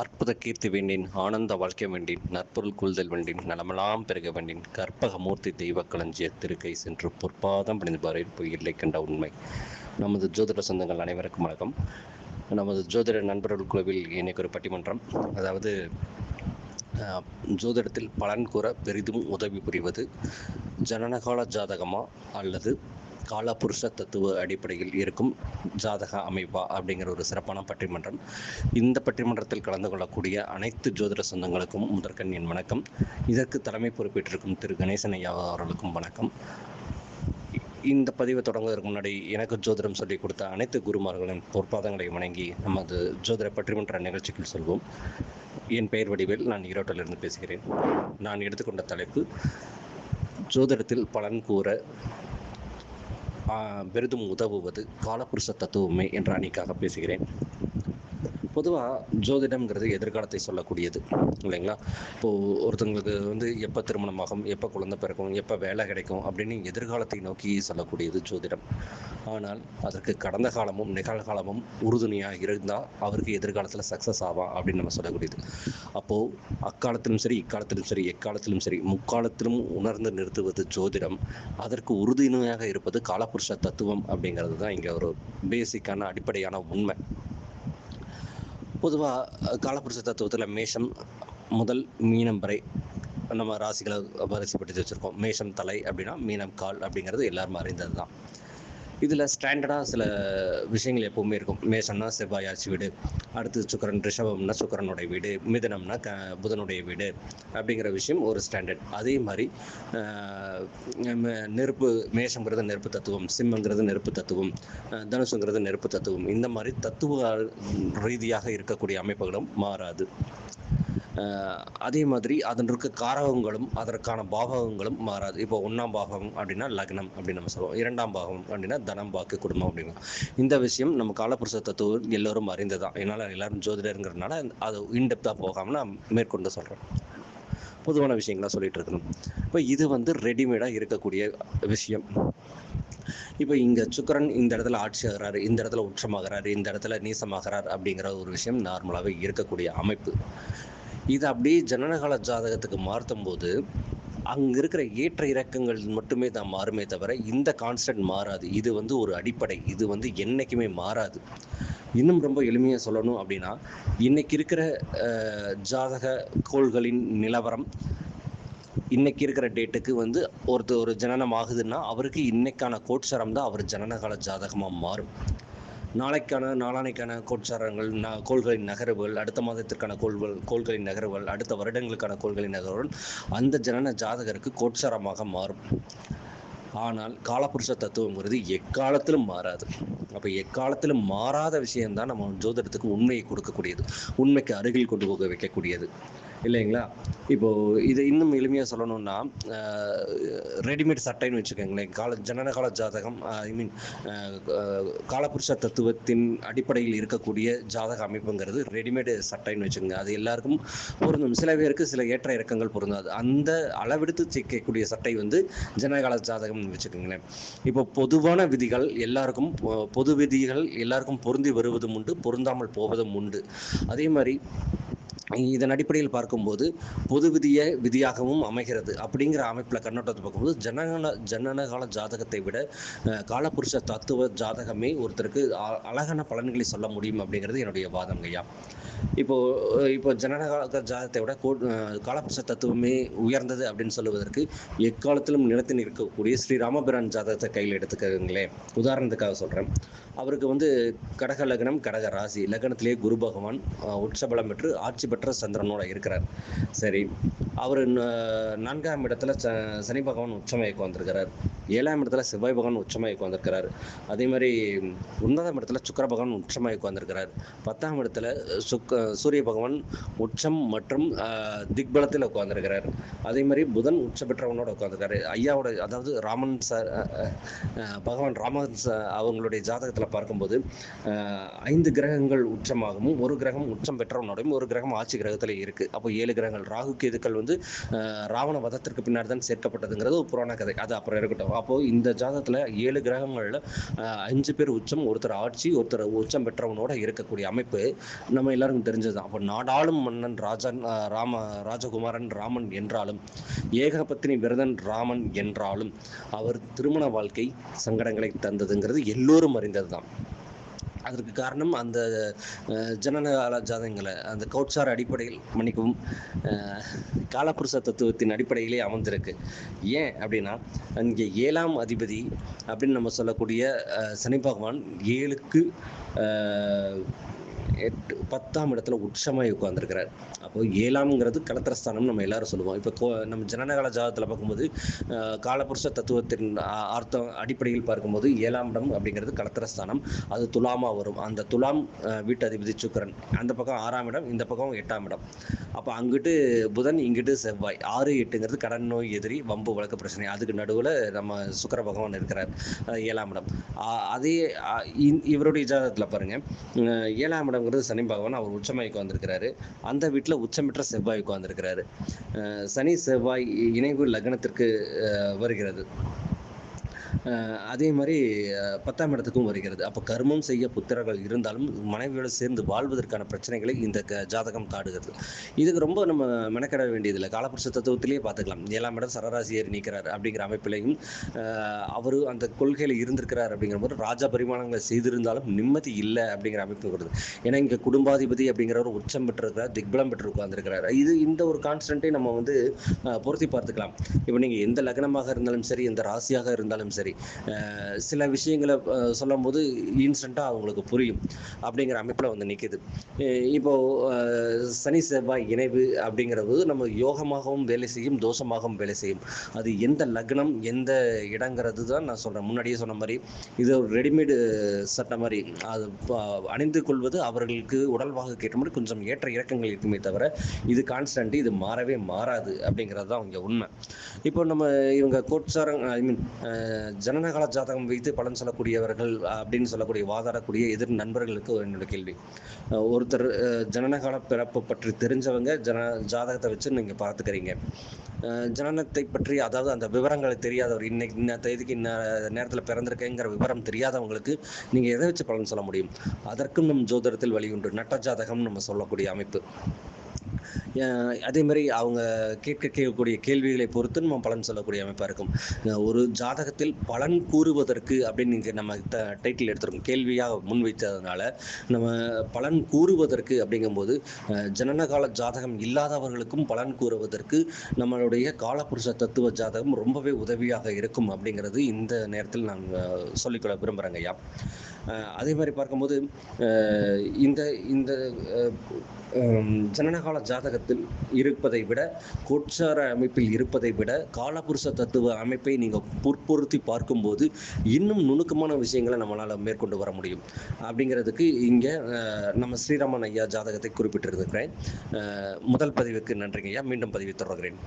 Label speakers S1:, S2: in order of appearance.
S1: அற்புத கீர்த்தி வேண்டின் ஆனந்த வாழ்க்கை வேண்டின் நற்பொருள் கொள்தல் வேண்டின் நலமெல்லாம் பெருக வேண்டேன் கற்பகமூர்த்தி தெய்வ களஞ்சிய திருக்கை சென்று பொற்பாதம் பணிந்துபாரில் போய் இல்லை கண்ட உண்மை. நமது ஜோதிட சொந்தங்கள் அனைவருக்கும் வணக்கம். நமது ஜோதிட நண்பர்கள் குழுவில் இன்னைக்கு ஒரு பட்டிமன்றம் அதாவது ஜோதிடத்தில் பலன் கூற பெரிதும் உதவி புரிவது ஜனனகால ஜாதகமா அல்லது காலபுருஷ தத்துவ அடிப்படையில் இருக்கும் ஜாதக அமைப்பா அப்படிங்கிற ஒரு சிறப்பான பட்டிமன்றம். இந்த பட்டிமன்றத்தில் கலந்து கொள்ளக்கூடிய அனைத்து ஜோதிட சொந்தங்களுக்கும் முதற்கண் என் வணக்கம். இதற்கு தலைமை பொறுப்பேற்றிருக்கும் திரு கணேசன் ஐயா அவர்களுக்கும் வணக்கம். இந்த பதிவை தொடங்குவதற்கு முன்னாடி எனக்கு ஜோதிடம் சொல்லிக் கொடுத்த அனைத்து குருமார்களின் பொற்பாதங்களை வணங்கி நமது ஜோதிட பட்டிமன்ற நிகழ்ச்சிக்குள் சொல்வோம். என் பெயர் வடிவேல் நான் ஈரோட்டிலிருந்து பேசுகிறேன். நான் எடுத்துக்கொண்ட தலைப்பு ஜோதிடத்தில் பலன் கூற பெரிதும் உதவுவது காலபுருஷ தத்துவமே என்ற அணிக்காக பேசுகிறேன். பொதுவாக ஜோதிடம்ங்கிறது எதிர்காலத்தை சொல்லக்கூடியது இல்லைங்களா? இப்போது ஒருத்தங்களுக்கு வந்து எப்போ திருமணமாகும் எப்போ குழந்தை பிறக்கும் எப்போ வேலை கிடைக்கும் அப்படின்னு எதிர்காலத்தை நோக்கி சொல்லக்கூடியது ஜோதிடம். ஆனால் அதற்கு கடந்த காலமும் நிகழ்காலமும் உறுதுணையாக இருந்தால் அவருக்கு எதிர்காலத்தில் சக்ஸஸ் ஆவா அப்படின்னு நம்ம சொல்லக்கூடியது. அப்போது அக்காலத்திலும் சரி இக்காலத்திலும் சரி எக்காலத்திலும் சரி முக்காலத்திலும் உணர்ந்து நிறுத்துவது ஜோதிடம். அதற்கு உறுதுணையாக இருப்பது காலபுருஷ தத்துவம் அப்படிங்கிறது தான் இங்கே ஒரு பேசிக்கான அடிப்படையான உண்மை. பொதுவாக காலபுருஷ தத்துவத்தில் மேஷம் முதல் மீனம் வரை நம்ம ராசிகளை வரிசைப்படுத்தி வச்சுருக்கோம். மேஷம் தலை அப்படின்னா மீனம் கால் அப்படிங்கிறது எல்லாரும் அறிந்தது தான் இதில் ஸ்டாண்டர்டாக சில விஷயங்கள் எப்பவுமே இருக்கும். மேஷம்னா செவ்வாய் ஆட்சி வீடு அடுத்து சுக்கரன் ரிஷபம்னா சுக்கரனுடைய வீடு மிதனம்னா க புதனுடைய வீடு அப்படிங்கிற விஷயம் ஒரு ஸ்டாண்டர்ட் அதே மாதிரி நெருப்பு மேஷங்கிறது நெருப்பு தத்துவம் சிம்மங்கிறது நெருப்பு தத்துவம் ஆஹ், தனுசுங்கிறது நெருப்பு தத்துவம். இந்த மாதிரி தத்துவ ரீதியாக இருக்கக்கூடிய அமைப்புகளும் மாறாது. அதே மாதிரி அதன் இருக்க காரகங்களும் அதற்கான பாவகங்களும் மாறாது. இப்போ ஒன்றாம் பாகம் அப்படின்னா லக்னம் அப்படின்னு நம்ம சொல்லுவோம். இரண்டாம் பாகம் அப்படின்னா தனம் பாக்கு குடும்பம் அப்படின்னா இந்த விஷயம் நம்ம காலப்புருஷ தத்துவம் எல்லோரும் அறிந்ததான் என்னால் எல்லாரும் ஜோதிடருங்கிறதுனால அது இன்டெப்த்தாக போகாமல் நான் மேற்கொண்டு சொல்கிறேன் பொதுவான விஷயங்களாக சொல்லிட்டு இருக்கணும். இப்போ இது வந்து ரெடிமேடாக இருக்கக்கூடிய விஷயம். இப்போ இங்கே சுக்கரன் இந்த இடத்துல ஆட்சி ஆகிறாரு இந்த இடத்துல உச்சமாகிறாரு இந்த இடத்துல நீசமாகிறார் அப்படிங்கிற ஒரு விஷயம் நார்மலாகவே இருக்கக்கூடிய அமைப்பு. இது அப்படியே ஜனனகால ஜாதகத்துக்கு மாற்றும் போது அங்கே இருக்கிற ஏற்ற இறக்கங்கள் மட்டுமே தான் மாறுமே தவிர இந்த கான்ஸ்டன்ட் மாறாது. இது வந்து ஒரு அடிப்படை. இது வந்து என்றைக்குமே மாறாது. இன்னும் ரொம்ப எளிமையாக சொல்லணும் அப்படின்னா இன்னைக்கு இருக்கிற ஜாதக கோள்களின் நிலவரம் இன்னைக்கு இருக்கிற டேட்டுக்கு வந்து ஒருத்தர் ஒரு ஜனனம் ஆகுதுன்னா அவருக்கு இன்னைக்கான கோட்சரம் தான் அவர் ஜனனகால ஜாதகமாக மாறும். நாளைக்கான நாளானைக்கான கோட்சாரங்கள் ந கோள்களின் நகர்வுகள் அடுத்த மாதத்திற்கான கோள்கள் கோள்களின் நகர்வுகள் அடுத்த வருடங்களுக்கான கோள்களின் நகர்வுகள் அந்த ஜனன ஜாதகருக்கு கோட்சாரமாக மாறும். ஆனால் காலபுருஷ தத்துவங்கிறது எக்காலத்திலும் மாறாது. அப்போ எக்காலத்திலும் மாறாத விஷயம்தான் நம்ம ஜோதிடத்துக்கு உண்மையை கொடுக்கக்கூடியது. உண்மைக்கு அருகில் கொண்டு போக வைக்கக்கூடியது. இல்லைங்களா? இப்போ இதை இன்னும் எளிமையாக சொல்லணும்னா ரெடிமேட் சட்டைன்னு வச்சுக்கோங்களேன். கால ஜனனகால ஜாதகம் ஐ மீன் காலபுருஷ தத்துவத்தின் அடிப்படையில் இருக்கக்கூடிய ஜாதக அமைப்புங்கிறது ரெடிமேடு சட்டைன்னு வச்சுக்கோங்க. அது எல்லாருக்கும் பொருந்தும். சில பேருக்கு சில ஏற்ற இறக்கங்கள் பொருந்தாது அந்த அளவெடுத்து சிக்கக்கூடிய சட்டை வந்து ஜனகால ஜாதகம்னு வச்சுக்கோங்களேன். இப்போ பொதுவான விதிகள் எல்லாருக்கும் பொ- பொது விதிகள் எல்லாருக்கும் பொருந்தி வருவதும் உண்டு பொருந்தாமல் போவதும் உண்டு. அதே மாதிரி இதன் அடிப்படையில் பார்க்கும்போது பொது விதிய விதியாகவும் அமைகிறது. அப்படிங்கிற அமைப்பில் கண்ணோட்டத்தை பார்க்கும்போது ஜனகன ஜனனகால ஜாதகத்தை விட காலபுருஷ தத்துவ ஜாதகமே ஒருத்தருக்கு அ- அழகான பலன்களை சொல்ல முடியும் அப்படிங்கிறது என்னுடைய வாதம் ஐயா. இப்போ இப்போ ஜனநாயக ஜாதகத்தை விட கோ காலபுருஷ தத்துவமே உயர்ந்தது அப்படின்னு சொல்லுவதற்கு எக்காலத்திலும் நிலத்தில் இருக்கக்கூடிய ஸ்ரீ ராமபிரான் ஜாதகத்தை கையில் எடுத்துக்கங்களேன். உதாரணத்துக்காக சொல்கிறேன் அவருக்கு வந்து கடக லக்னம் கடக ராசி லக்னத்திலேயே குரு பகவான் உச்சபலம் பெற்று ஆட்சி பெற்ற சந்திரனோட இருக்கிறார். சரி அவர் நான்காம் இடத்துல ச சனி பகவான் உச்சமயக்கு வந்திருக்கிறார். ஏழாம் இடத்துல செவ்வாய் பகவான் உச்சமாய் உட்காந்துருக்கிறார் அதே மாதிரி ஒன்பதாம் இடத்துல சுக்கர பகவான் உச்சமாய் உட்காந்துருக்கிறார் பத்தாம் இடத்துல சுக்க சூரிய பகவான் உச்சம் மற்றும் திக்பலத்தில் உட்காந்துருக்கிறார் அதே மாதிரி புதன் உச்ச பெற்றவனோட உட்காந்துருக்காரு ஐயாவோட அதாவது ராமன் சார் பகவான் ராமன் அவங்களுடைய ஜாதகத்தில் பார்க்கும்போது ஐந்து கிரகங்கள் உச்சமாகவும் ஒரு கிரகம் உச்சம் பெற்றவனோடையும் ஒரு கிரகம் ஆட்சி கிரகத்தில் இருக்கு. அப்போ ஏழு கிரகங்கள் ராகு கேதுக்கள் வந்து ராவண வதத்திற்கு பின்னாடி தான் சேர்க்கப்பட்டதுங்கிறது ஒரு புராண கதை. அது அப்புறம் இருக்கட்டும். அப்போது இந்த ஜாதகத்தில் ஏழு கிரகங்களில் அஞ்சு பேர் உச்சம் ஒருத்தர் ஆட்சி ஒருத்தர் உச்சம் பெற்றவனோட இருக்கக்கூடிய அமைப்பு நம்ம எல்லாருக்கும் தெரிஞ்சது தான் அப்போ நாடாளும் மன்னன் ராஜன் ராம ராஜகுமாரன் ராமன் என்றாலும் ஏகபத்தினி விரதன் ராமன் என்றாலும் அவர் திருமண வாழ்க்கை சங்கடங்களை தந்ததுங்கிறது எல்லோரும் அறிந்தது தான் அதற்கு காரணம் அந்த அஹ், ஜனனகால ஜாதகங்களை அந்த கௌட்சார அடிப்படையில் மன்னிக்கவும் காலபுருஷ தத்துவத்தின் அடிப்படையிலே அமர்ந்திருக்கு. ஏன் அப்படின்னா அங்கே ஏழாம் அதிபதி அப்படின்னு நம்ம சொல்லக்கூடிய சனி பகவான் ஏழுக்கு எட்டு பத்தாம் இடத்துல உச்சமாய் உட்கார்ந்துருக்கிறார். அப்போ ஏழாம்ங்கிறது கலத்திரஸ்தானம் நம்ம எல்லாரும் சொல்லுவோம். இப்போ நம்ம ஜனனகால ஜாதகத்தில் பார்க்கும்போது காலபுருஷ தத்துவத்தின் அர்த்தம் அடிப்படையில் பார்க்கும்போது ஏழாம் இடம் அப்படிங்கிறது கலத்திரஸ்தானம். அது துலாமா வரும். அந்த துலாம் வீட்டு அதிபதி சுக்கிரன். அந்த பக்கம் ஆறாம் இடம் இந்த பக்கம் எட்டாம் இடம். அப்போ அங்கிட்டு புதன் இங்கிட்டு செவ்வாய். ஆறு எட்டுங்கிறது கடன் நோய் எதிரி வம்பு வழக்கு பிரச்சனை. அதுக்கு நடுவில் நம்ம சுக்கர பகவான் இருக்கிறார். ஏழாம் இடம். அதே இவருடைய ஜாதகத்தில் பாருங்க. ஏழாம் இடம் இடம்ங்கிறது சனி பகவான் அவர் உச்சமாய்க்கு வந்திருக்கிறாரு. அந்த வீட்டில் உச்சமிட்ட செவ்வாய்க்கு வந்திருக்கிறாரு. சனி செவ்வாய் இணைவு லக்னத்திற்கு அஹ், வருகிறது. அதே மாதிரி பத்தாம் இடத்துக்கும் வருகிறது. அப்போ கர்மம் செய்ய புத்திரர்கள் இருந்தாலும் மனைவியோடு சேர்ந்து வாழ்வதற்கான பிரச்சனைகளை இந்த க- ஜாதகம் காடுகிறது இதுக்கு ரொம்ப நம்ம மெனக்கட வேண்டியதில்லை. காலபுருஷ தத்துவத்திலேயே பார்த்துக்கலாம். ஏழாம் இடம் சரராசியர் நீக்கிறார் அப்படிங்கிற அமைப்பிலையும் அவர் அந்த கொள்கையில் இருந்திருக்கிறார் அப்படிங்கிற போது ராஜா பரிமாணங்களை செய்திருந்தாலும் நிம்மதி இல்லை அப்படிங்கிற அமைப்பு வருது. ஏன்னா இங்கே குடும்பாதிபதி அப்படிங்கிறவர் உச்சம் பெற்றிருக்கிறார் திக்பலம் பெற்று உட்கார்ந்துருக்கிறார். இது இந்த ஒரு கான்ஸ்டன்ட்டை நம்ம வந்து பொருத்தி பார்த்துக்கலாம். இப்போ நீங்கள் எந்த லக்னமாக இருந்தாலும் சரி எந்த ராசியாக இருந்தாலும் சரி சரி. சில விஷயங்களை சொல்லும்போது இன்ஸ்டண்ட்டாக அவங்களுக்கு புரியும். அப்படிங்கிற அமைப்பில் வந்து நிற்கிது இப்போ சனி செவ்வாய் இணைவு அப்படிங்கிறது நம்ம யோகமாகவும் வேலை செய்யும் தோஷமாகவும் வேலை செய்யும். அது எந்த லக்னம் எந்த இடங்கிறது தான் நான் சொல்கிறேன் முன்னாடியே சொன்ன மாதிரி இது ஒரு ரெடிமேடு சட்டை மாதிரி. அது அணிந்து கொள்வது அவர்களுக்கு உடல்வாக கேட்ட மாதிரி கொஞ்சம் ஏற்ற இறக்கங்கள் இருக்குமே தவிர இது கான்ஸ்டன்ட் இது மாறவே மாறாது அப்படிங்கிறது தான் அவங்க உண்மை. இப்போ நம்ம இவங்க கோட்சாரம் ஐ மீன் ஜனனகால ஜாதகம் வைத்து பலன் சொல்லக்கூடியவர்கள் அப்படின்னு சொல்லக்கூடிய வாதாடக்கூடிய எதிர் நண்பர்களுக்கு என்னோட கேள்வி. ஒருத்தர் அஹ், ஜனனகால பிறப்பு பற்றி தெரிஞ்சவங்க ஜன ஜாதகத்தை வச்சு நீங்கள் பார்த்துக்கிறீங்க. ஜனனத்தை பற்றி அதாவது அந்த விவரங்களை தெரியாதவர் இன்னைக்கு இன்ன தேதிக்கு இன்ன நேரத்தில் பிறந்திருக்கேங்கிற விவரம் தெரியாதவங்களுக்கு நீங்கள் எதை வச்சு பலன் சொல்ல முடியும்? அதற்கும் நம் ஜோதிடத்தில் வழி உண்டு. நட்ட ஜாதகம் நம்ம சொல்லக்கூடிய அமைப்பு. அதே மாதிரி அவங்க கேட்க கேட்கக்கூடிய கேள்விகளை பொறுத்து நம்ம பலன் சொல்லக்கூடிய அமைப்பாக இருக்கும். ஒரு ஜாதகத்தில் பலன் கூறுவதற்கு அப்படின்னு இங்கே நம்ம டைட்டில் எடுத்திருக்கோம். கேள்வியாக முன்வைத்ததுனால நம்ம பலன் கூறுவதற்கு அப்படிங்கும்போது ஜனனகால ஜாதகம் இல்லாதவர்களுக்கும் பலன் கூறுவதற்கு நம்மளுடைய காலபுருஷ தத்துவ ஜாதகம் ரொம்பவே உதவியாக இருக்கும் அப்படிங்கிறது இந்த நேரத்தில் நான் சொல்லிக்கொள்ள விரும்புகிறேங்க ஐயா. அதே மாதிரி பார்க்கும்போது இந்த இந்த ஜனனகால ஜாதகத்தில் இருப்பதை விட கோட்சார அமைப்பில் இருப்பதை விட காலபுருஷ தத்துவ அமைப்பை நீங்கள் புற்பொருத்தி பார்க்கும்போது இன்னும் நுணுக்கமான விஷயங்களை நம்மளால் மேற்கொண்டு வர முடியும். அப்படிங்கிறதுக்கு இங்கே நம்ம ஸ்ரீராமன் ஐயா ஜாதகத்தை குறிப்பிட்டிருக்கிறேன். முதல் பதிவுக்கு நன்றிங்க ஐயா. மீண்டும் பதிவு தொடர்கிறேன்.